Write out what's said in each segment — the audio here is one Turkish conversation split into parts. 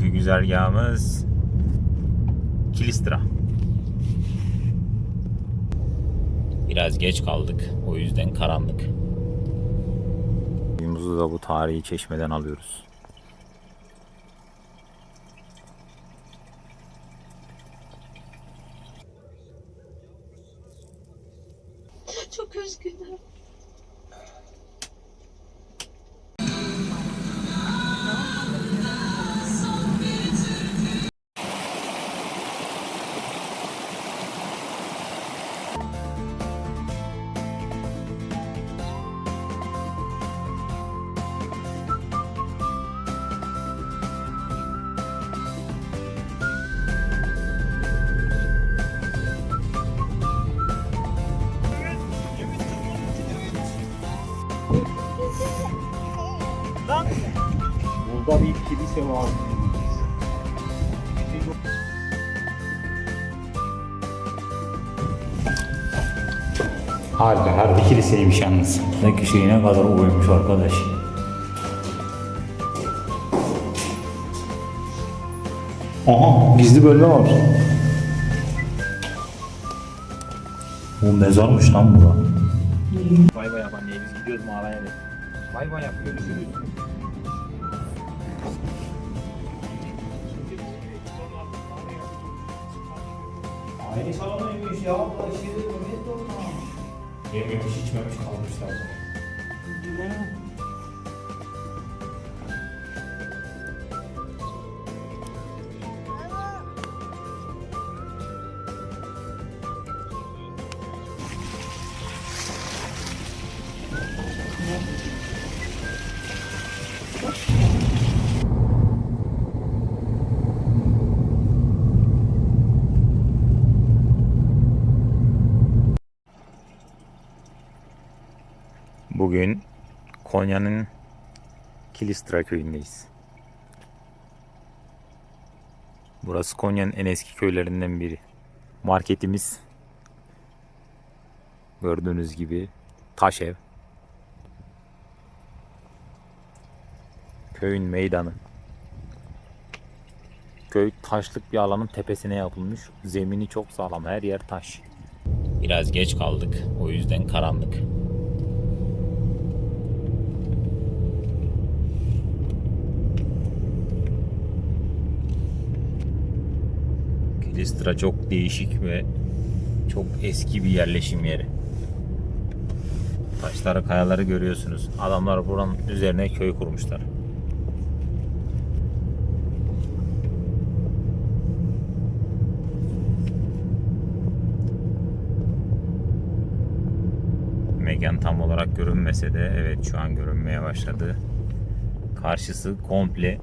Bugünkü güzergahımız Kilistra. Biraz geç kaldık. O yüzden karanlık. Suyumuzu da bu tarihi çeşmeden alıyoruz. Harbi harbi kiliseymiş yalnız. Ne kişiyi ne kadar uyumuş arkadaş. Aha gizli bölme var. Bu mezarmış lan bura. Bay bay anne biz gidiyoruz mağaraya. Bay bay yap görüşürüz. Aynı salonuymuş ya. Aşırı kıymet olma. Yememiş içmemiş kalmışlar. Bugün Konya'nın Kilistra köyündeyiz. Burası Konya'nın en eski köylerinden biri. Marketimiz gördüğünüz gibi taş ev. Köyün meydanı. Köy taşlık bir alanın tepesine yapılmış. Zemini çok sağlam. Her yer taş. Biraz geç kaldık. O yüzden karanlık. Kilistra çok değişik ve çok eski bir yerleşim yeri. Taşları, kayaları görüyorsunuz. Adamlar buranın üzerine köy kurmuşlar. Mekan tam olarak görünmese de evet şu an görünmeye başladı. Karşısı komple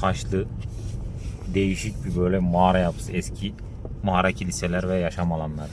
taşlı değişik bir böyle mağara yapısı. Eski mağara kiliseler ve yaşam alanları.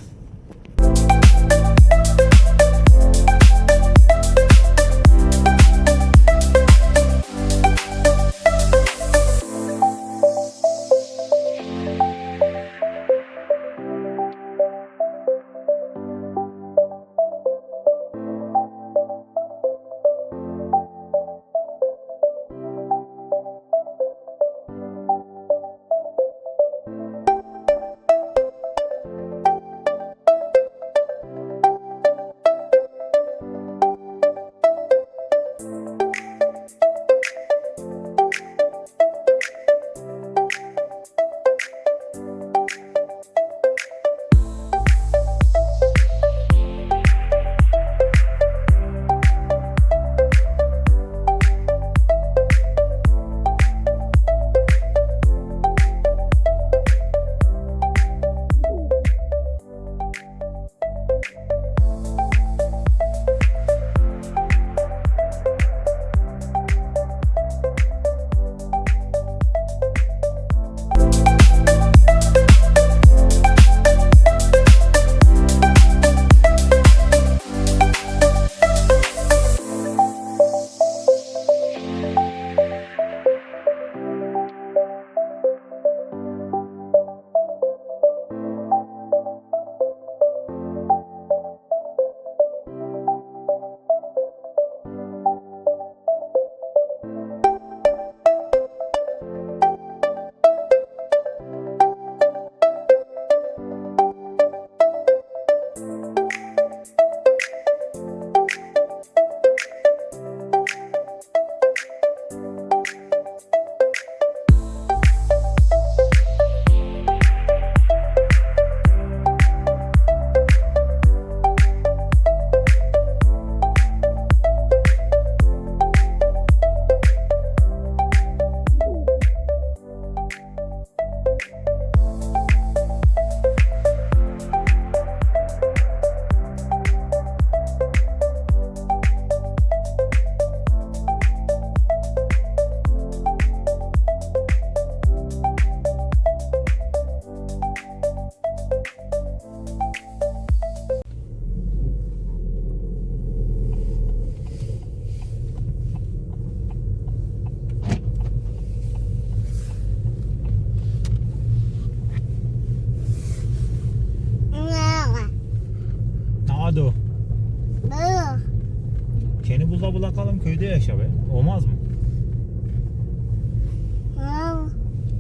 Bırakalım köyde yaşa be. Olmaz mı?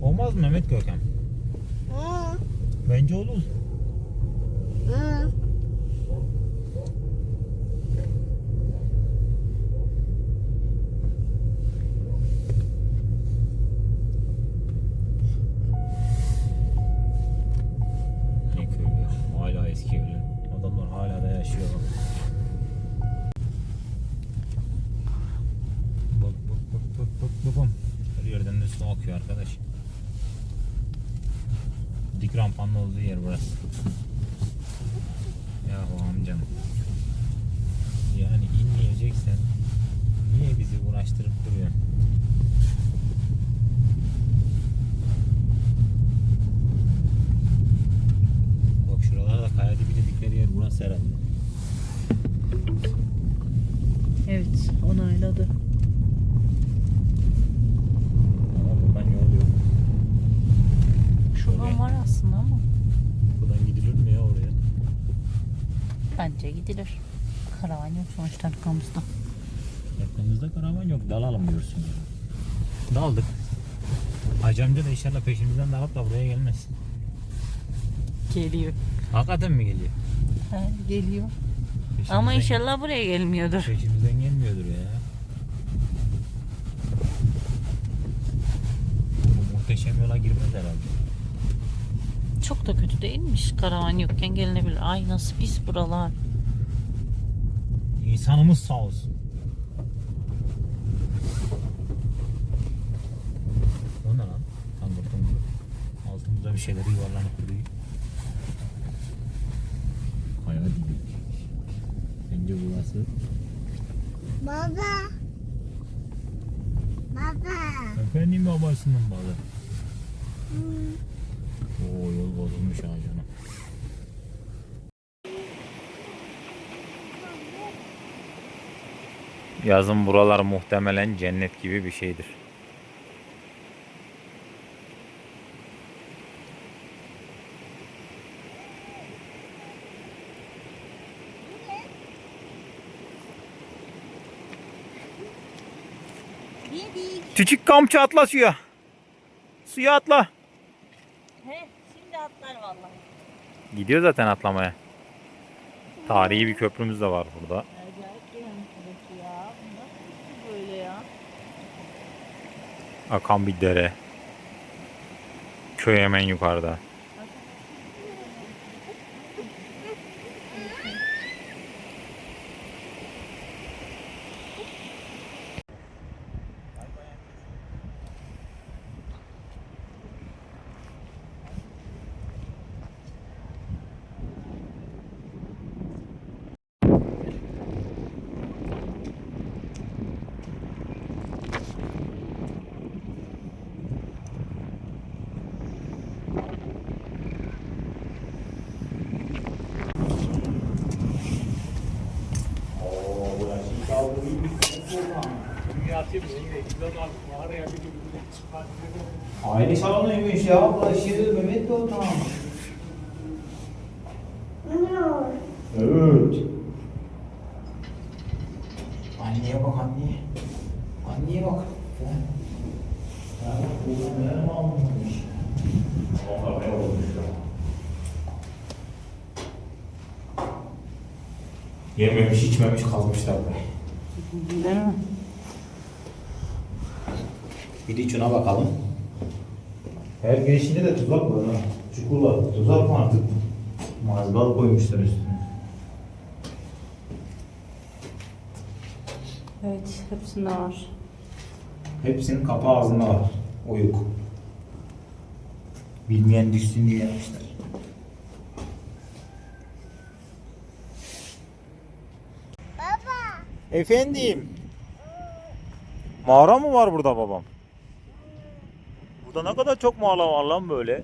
Olmaz mı Mehmet Görkem? Bence olur. Ne Dik rampanın olduğu yer burası. Yahu amcam. Yani inmeyeceksen niye bizi uğraştırıp duruyorsun? Bak şuralarda kaya dibi dedikleri yer burası herhalde. Evet onayladı. Ama buradan yol yok. Şuradan var aslında ama Buradan gidilir mi ya oraya? bence gidilir. Karavan yok sonuçta arkamızda. Arkamızda karavan yok. Dalalım diyorsun ya. Daldık. Hacı amca da inşallah peşimizden dalıp da buraya gelmez. Geliyor. Hakikaten mi geliyor? He, geliyor. Peşimizden- Ama inşallah buraya gelmiyordur. Peşimizden gelmiyordur ya. Bu muhteşem yola girmez herhalde. Çok da kötü değilmiş karavan yokken gelinebilir. Ay nasıl pis buralar. İnsanımız sağ olsun. O ne lan? Tangur tungur. Altımızda bir şeyler yuvarlanıp duruyor. Kaya dibi. Bence burası. Baba. Baba. Efendim babasının balı. Hmm. Oo yol bozulmuş ha canım. Yazın buralar muhtemelen cennet gibi bir şeydir. Küçük kamçı atla suya. Suya atla. He, şimdi atlar vallahi. Gidiyor zaten atlamaya. Tarihi bir köprümüz de var burada. Acayip ya. Nasıl bir böyle ya? Akan bir dere. Köy hemen yukarıda. Aile salonuymuş ya. Bulaşığı Mehmet de tamam. Evet. Anneye bak anneye. Anneye bak. Ya oğlum ne almış. Valla ne olmuş ya. Yememiş içmemiş kalmışlar be. Değil mi? Bir de şuna bakalım. Her girişinde de tuzak var ha. Çukur var. Tuzak mı artık? Mazgal koymuşlar üstüne. Evet hepsinde var. Hepsinin kapağı ağzında var. Oyuk. Bilmeyen düşsün diye yapmışlar. Baba. Efendim. Mağara mı var burada babam? Burada ne kadar çok mağara var lan böyle.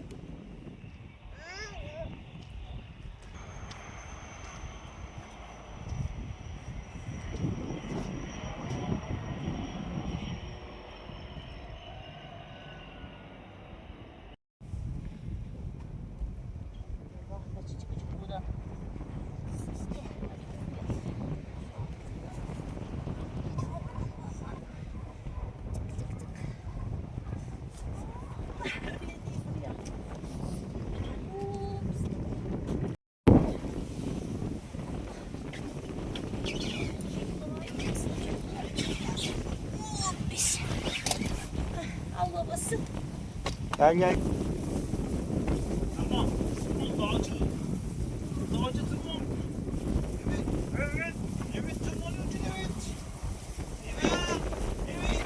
Gel gel. Tamam. Tamam dağcı. Dağcı tırman. Evet. Evet. Evet tırmanıyorsun evet. Evet. Evet.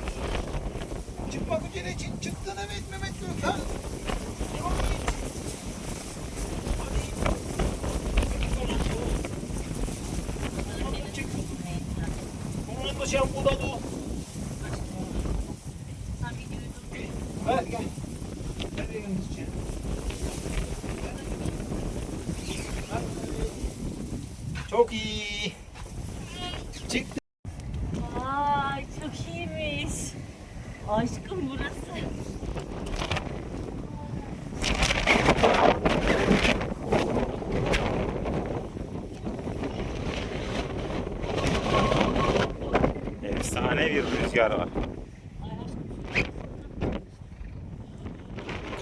Çıkmak üzere çık, çıktın evet Mehmet Gökhan. Devam et. Hadi. Hadi komando. Komando çekiyorsun. Komando şey bu da bu. Gel gel. Hadi yanınızca. Çok iyi. Çıktı. Ay çok iyiymiş. Aşkım burası. Efsane bir rüzgar var.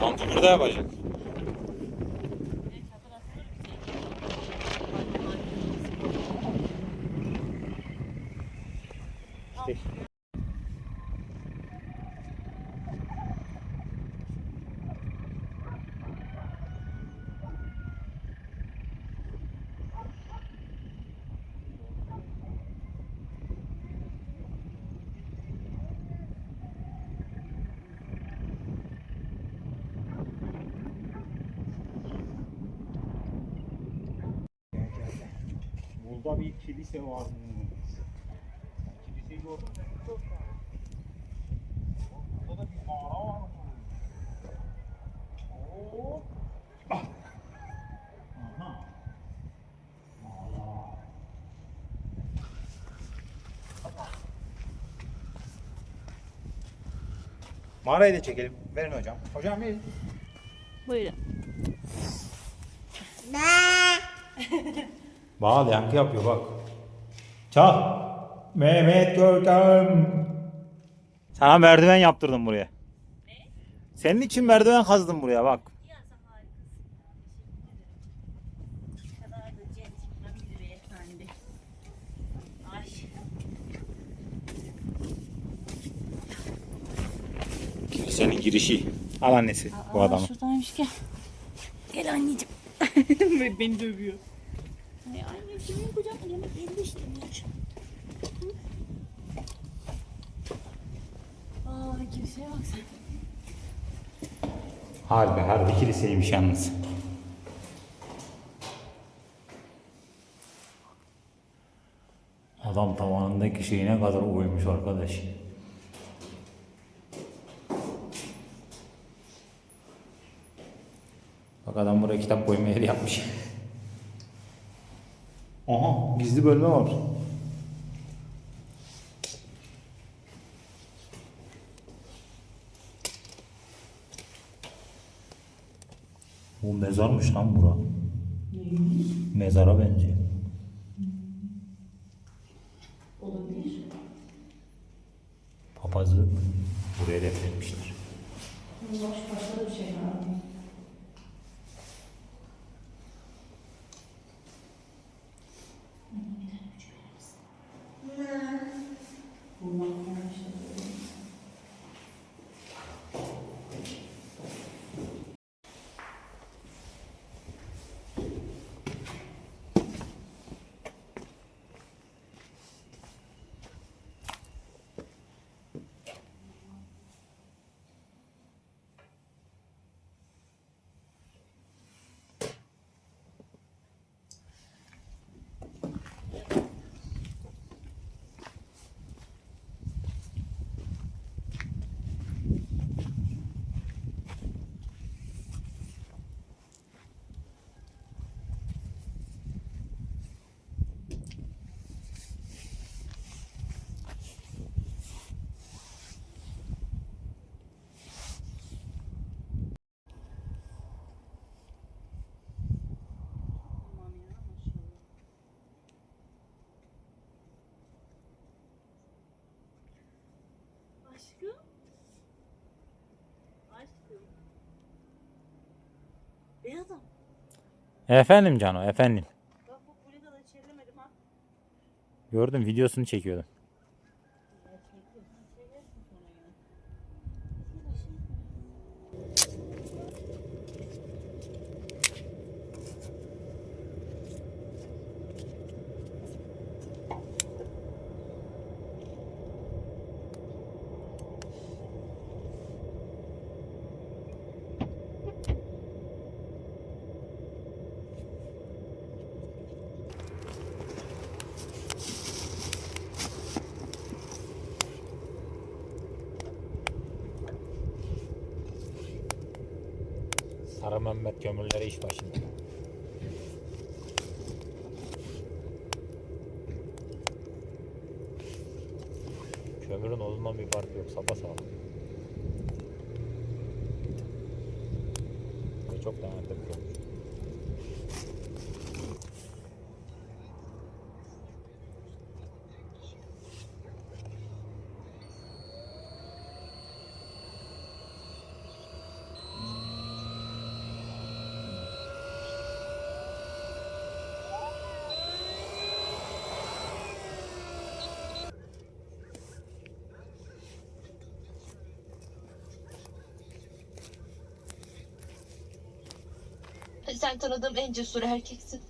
Kampı burada yapacak. Burada bir kilise var. Kiliseyi gördün mü? Burada da bir mağara var. Hop. Ah. Aha. Mağara. Mağarayı da çekelim. Verin hocam. Hocam verin. Buyurun. Bağlı yankı yapıyor bak. Çal. Mehmet Görkem. Sana merdiven yaptırdım buraya. Senin için merdiven kazdım buraya bak. Ya sen harikasın. Teşekkür ederim. Ne kadar da centilmen bir beyefendi. Ay. Kilisenin girişi. Al annesi bu Aa, adamı. Şuradaymış gel. Gel anneciğim. Ve beni dövüyor. Ay anneciğim kucak yemek elde işlemiyor. Aa kiliseye bak sen. Harbi harbi kiliseymiş yalnız. Adam tavanındaki şeyine kadar uymuş arkadaş. Bak adam buraya kitap koyma yeri yapmış. Aha gizli bölme var. Bu mezarmış lan bura. Mezara benziyor. Olabilir. Papazı buraya defnetmişler. Başka da bir şey var. Beyazım. Efendim Cano efendim. Bak bu ha. Gördüm videosunu çekiyordum. Ya çekiyorsun, çevirirsin sonra yine. Yine şey- Sarı Mehmet kömürleri iş başında. Kömürün olduğundan bir farkı yok. Sapa sağlam. Ve çok dayanıklı bir kömür. Sen tanıdığım en cesur erkeksin.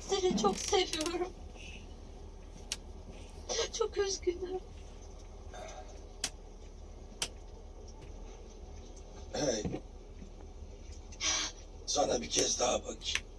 Seni çok seviyorum. Çok üzgünüm. Hey. Sana bir kez daha bakayım.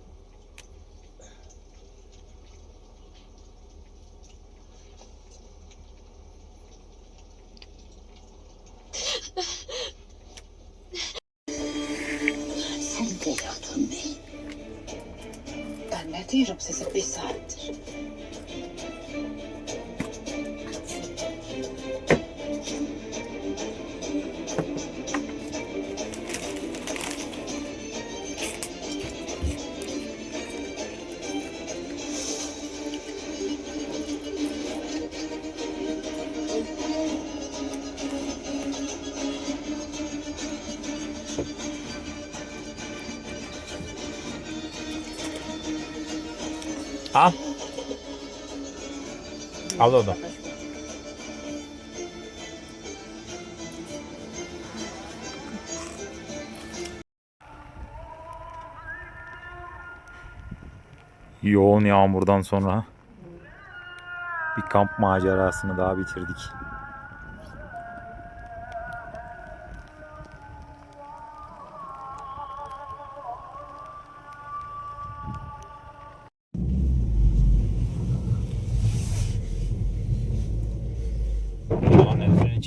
Al. Al o da. Yoğun yağmurdan sonra bir kamp macerasını daha bitirdik.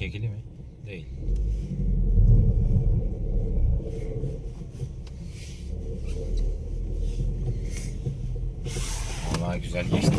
Çekili mi? Değil. Vallahi güzel geçti